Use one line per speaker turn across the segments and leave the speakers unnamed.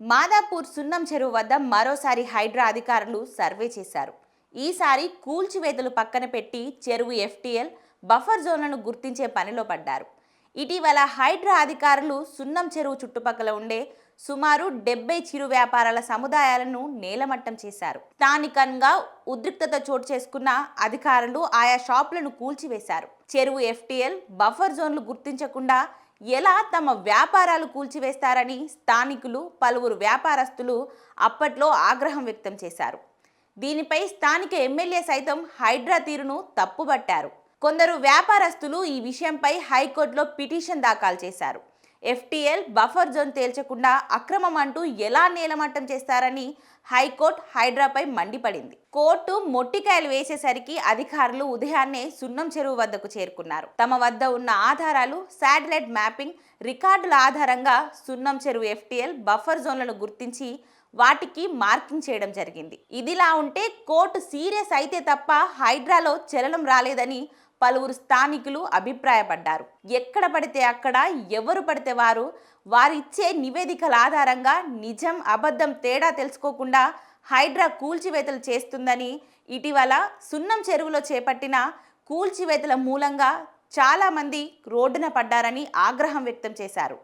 మాదాపూర్ సున్నం చెరువు వద్ద మరోసారి హైడ్రా అధికారులు సర్వే చేశారు. ఈసారి కూల్చివేతలు పక్కన పెట్టి చెరువు ఎఫ్టీఎల్ బఫర్ జోన్లను గుర్తించే పనిలో పడ్డారు. ఇటీవల హైడ్రా అధికారులు సున్నం చెరువు చుట్టుపక్కల ఉండే సుమారు డెబ్బై చిరు వ్యాపారాల సముదాయాలను నేలమట్టం చేశారు. స్థానికంగా ఉద్రిక్తత చోటు చేసుకున్న అధికారులు ఆయా షాపులను కూల్చివేశారు. చెరువు ఎఫ్టీఎల్ బఫర్ జోన్లు గుర్తించకుండా ఎలా తమ వ్యాపారాలు కూల్చివేస్తారని స్థానికులు పలువురు వ్యాపారస్తులు అప్పట్లో ఆగ్రహం వ్యక్తం చేశారు. దీనిపై స్థానిక ఎమ్మెల్యే సైతం హైడ్రా తీరును తప్పుబట్టారు. కొందరు వ్యాపారస్తులు ఈ విషయంపై హైకోర్టులో పిటిషన్ దాఖలు చేశారు. ఎఫ్టీఎల్ బఫర్ జోన్ తేల్చకుండా అక్రమం అంటూ ఎలా నేలమట్టం చేస్తారని హైకోర్టు హైడ్రాపై మండిపడింది. కోర్టు మొట్టికాయలు వేసేసరికి అధికారులు ఉదయాన్నే సున్నం చెరువు వద్దకు చేరుకున్నారు. తమ వద్ద ఉన్న ఆధారాలు శాటిలైట్ మ్యాపింగ్ రికార్డుల ఆధారంగా సున్నం చెరువు ఎఫ్టీఎల్ బఫర్ జోన్లను గుర్తించి వాటికి మార్కింగ్ చేయడం జరిగింది. ఇదిలా ఉంటే కోర్టు సీరియస్ అయితే తప్ప హైడ్రాలో చలనం రాలేదని పలువురు స్థానికులు అభిప్రాయపడ్డారు. ఎక్కడ పడితే అక్కడ ఎవరు పడితే వారు వారిచ్చే నివేదికల ఆధారంగా నిజం అబద్ధం తేడా తెలుసుకోకుండా హైడ్రా కూల్చివేతలు చేస్తుందని ఇటీవల సున్నం చెరువులో చేపట్టిన కూల్చివేతల మూలంగా చాలామంది రోడ్డున పడ్డారని ఆగ్రహం వ్యక్తం చేశారు.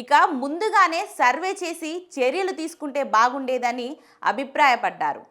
ఇక ముందుగానే సర్వే చేసి చర్యలు తీసుకుంటే బాగుండేదని అభిప్రాయపడ్డారు.